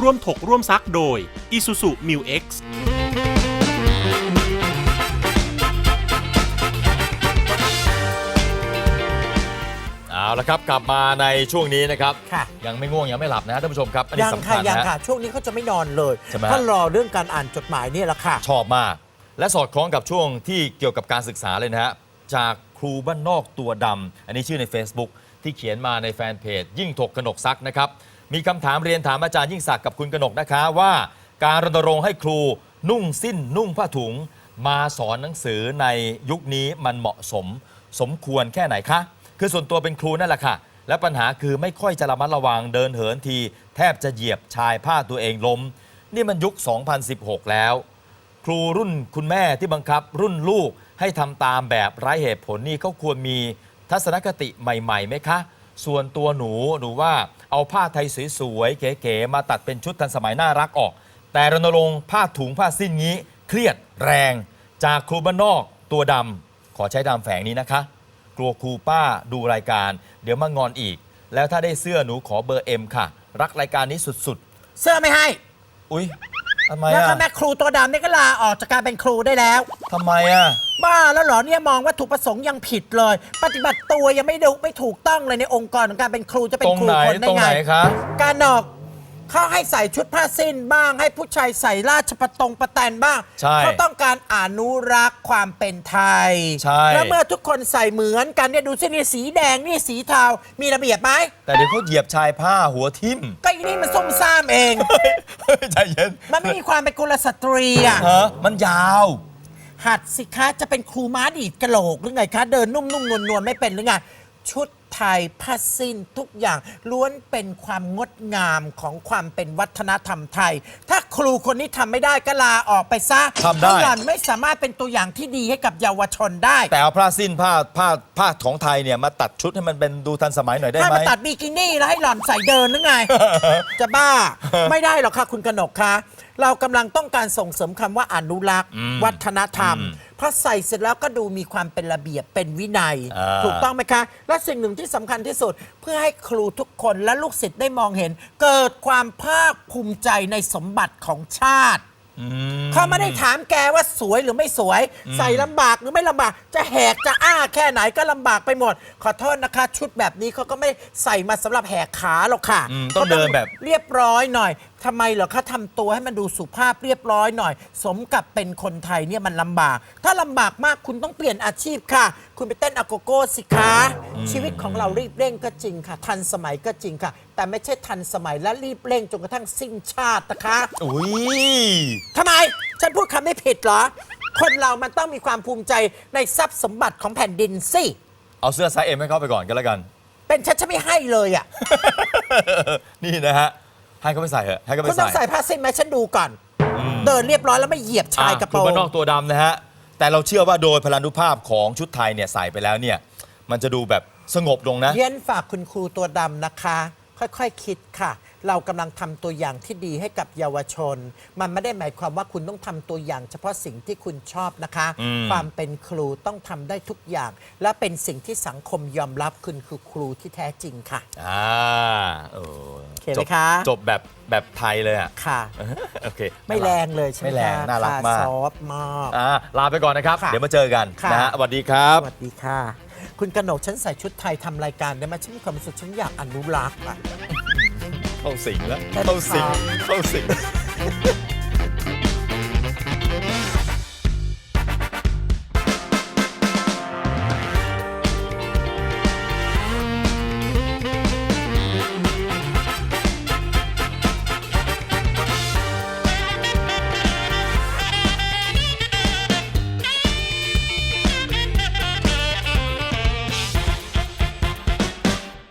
ร่วมถกร่วมซักโดย Isuzu Mu X เอาละครับกลับมาในช่วงนี้นะครับ ค่ะ ยังไม่ง่วงยังไม่หลับนะท่านผู้ชมครับอันนี้ยังสำค่ะคัญยังนะ ค่ะ ช่วงนี้เขาจะไม่นอนเลยใช่ไหมเพราะรอเรื่องการอ่านจดหมายเนี่ยแหละค่ะ ชอบมาก และสอดคล้องกับช่วงที่เกี่ยวกับการศึกษาเลยนะฮะจากครูบ้านนอกตัวดำอันนี้ชื่อใน Facebook ที่เขียนมาในแฟนเพจยิ่งถกกนกซักนะครับ มีคำถามเรียนถามอาจารย์ยิ่งศักดิ์กับคุณกนกนะคะว่า การรณรงค์ให้ครูนุ่งสิ้นนุ่งผ้าถุง มาสอนหนังสือในยุคนี้มันเหมาะสม สมควรแค่ไหนคะ คือส่วนตัวเป็นครูนั่นแหละค่ะ และปัญหาคือไม่ค่อยจะระมัดระวังเดินเหินที แทบจะเหยียบชายผ้าตัวเองล้ม นี่มันยุค 2016 แล้ว ครูรุ่นคุณแม่ที่บังคับ รุ่นลูกให้ทำตามแบบไร้เหตุผลนี่เขาควรมีทัศนคติใหม่ๆไหมคะ ส่วนตัวหนูหนูว่า เอาผ้าไทยสวยๆเก๋ๆมาตัดเป็นชุดทันสมัยน่ารักออก แต่รณรงค์ผ้าถุงผ้าสิ้นงี้ เครียดแรง จากครูบ้านนอกตัวดำขอใช้ดำแฝงนี้นะคะ กลัวครูป้าดูรายการ เดี๋ยวมางอนอีก แล้วถ้าได้เสื้อหนูขอเบอร์เอ็มค่ะ รักรายการนี้สุดเสื้อไม่ให้ ๆ อุ๊ย ทำไมแล้วอะก็แม่ครูตัวดำนี่ก็ลาออกจากการเป็นครูได้แล้ว ทำไมอะ บ้าแล้วเหรอเนี่ยมองวัตถุประสงค์ยังผิดเลย ปฏิบัติตัวยังไม่ดูไม่ถูกต้องเลยในองค์กรของการเป็นครูจะเป็ตนรงครูไหนคนได้ตรงไงไหนคะ การนอก เขาให้ใส่ชุดผ้าสิ้นบ้าง ให้ผู้ชายใส่ราชประตงประแตนบ้างใช่เขาต้องการอนุรักษ์ความเป็นไทยใช่ แล้วเมื่อทุกคนใส่เหมือนกันเนี่ยดูสิเนี่ยสีแดงนี่สีเทา มีระเบียบไหมแต่เดี๋ยวเขาเหยียบชายผ้าหัวทิ่ม ก็อีนี่มันซุ่มซ่ามเอง ใจเย็นมันไม่มีความเป็นกุลสตรีอะ ฮะมันยาว หัดสิคะจะเป็นครูม้าดีดกระโหลกหรือไงคะ เดินนุ่มนุ่มนวลนวลๆไม่เป็นหรือไง ชุด ไทยผ้าสิ้นทุกอย่างล้วนเป็นความงดงามของความเป็นวัฒนธรรมไทย ถ้าครูคนนี้ทำไม่ได้ก็ลาออกไปซะทำได้ เพราะหล่อนไม่สามารถเป็นตัวอย่างที่ดีให้กับเยาวชนได้ แต่เอาผ้าสิ้นผ้าผ้าผ้าของไทยเนี่ยมาตัดชุดให้มันเป็นดูทันสมัยหน่อยได้ถ้าไหม มาตัดบิกินี่แล้วให้หล่อนใส่เดินหรือไง จะบ้า ไม่ได้หรอกค่ะ คุณกนกคะเรากำลังต้องการส่งเสริมคำว่าอนุรักษ์อืมวัฒนธรรม อืมเพราะใส่เสร็จแล้วก็ดูมีความเป็นระเบียบเป็นวินัย อ่า ถูกต้องไหมคะ และสิ่งหนึ่งที่สำคัญที่สุด เพื่อให้ครูทุกคนและลูกศิษย์ได้มองเห็น เกิดความภาคภูมิใจในสมบัติของชาติอืม เขาไม่ได้ถามแกว่าสวยหรือไม่สวย ใส่ลำบากหรือไม่ลำบาก จะแหกจะอ้าแค่ไหนก็ลำบากไปหมด ขอโทษนะคะ ชุดแบบนี้เขาก็ไม่ใส่มาสำหรับแหกขาหรอกค่ะอืมต้องเดินแบบเรียบร้อยหน่อยทำไมเหรอคะทำตัวให้มันดูสุภาพเรียบร้อยหน่อย สมกับเป็นคนไทยเนี่ยมันลำบาก ถ้าลำบากมากคุณต้องเปลี่ยนอาชีพค่ะ คุณไปเต้นอะโกโก้สิคะชีวิตของเรารีบเร่งก็จริงค่ะ ทันสมัยก็จริงค่ะ แต่ไม่ใช่ทันสมัยและรีบเร่งจนกระทั่งสิ้นชาตินะคะอุ้ยทำไม ฉันพูดคำไม่ผิดเหรอ คนเรามันต้องมีความภูมิใจในทรัพย์สมบัติของแผ่นดินสิ เอาเสื้อไซส์เอ็มให้เขาไปก่อนก็แล้วกัน เป็นฉันฉันไม่ให้เลยอะ นี่นะฮะ ให้เขาไปใส่เถอะให้เขาไปคุณต้องใส่ใส่ผ้าสิ้นไหมฉันดูก่อน เดินเรียบร้อยแล้วไม่เหยียบชายกระโปรอ่คงบ้านนอกตัวดำนะฮะ แต่เราเชื่อว่าโดยพลานุภาพของชุดไทยเนี่ยใส่ไปแล้วเนี่ย มันจะดูแบบสงบลงนะเย็นฝากคุณครูตัวดำนะคะ ค่อยๆคคิดค่ะ เรากำลังทำตัวอย่างที่ดีให้กับเยาวชน มันไม่ได้หมายความว่าคุณต้องทำตัวอย่าง เฉพาะสิ่งที่คุณชอบนะคะ อืม ความเป็นครูต้องทำได้ทุกอย่าง และเป็นสิ่งที่สังคมยอมรับคุณคือครูที่แท้จริงค่ะ อ่าเออโอเคไหมจบคะ จบแบบแบบไทยเลยอะ ค่ะ โอเค ไม่แรงเลยใช่ไหมไม่แรงคะน่ารักมาก ซอฟต์มาก อ่าลาไปก่อนนะครับ ค่ะเดี๋ยวมาเจอกันค่ะ นะฮะสวัสดีครับ สวัสดีค่ะ คุณกนกฉันใส่ชุดไทยทำรายการได้ไหมฉันมีความรู้สึกฉันอยากอนุรักษ์อะเข้าสิงแล้วได้เข้าสิงค่ะเข้าสิง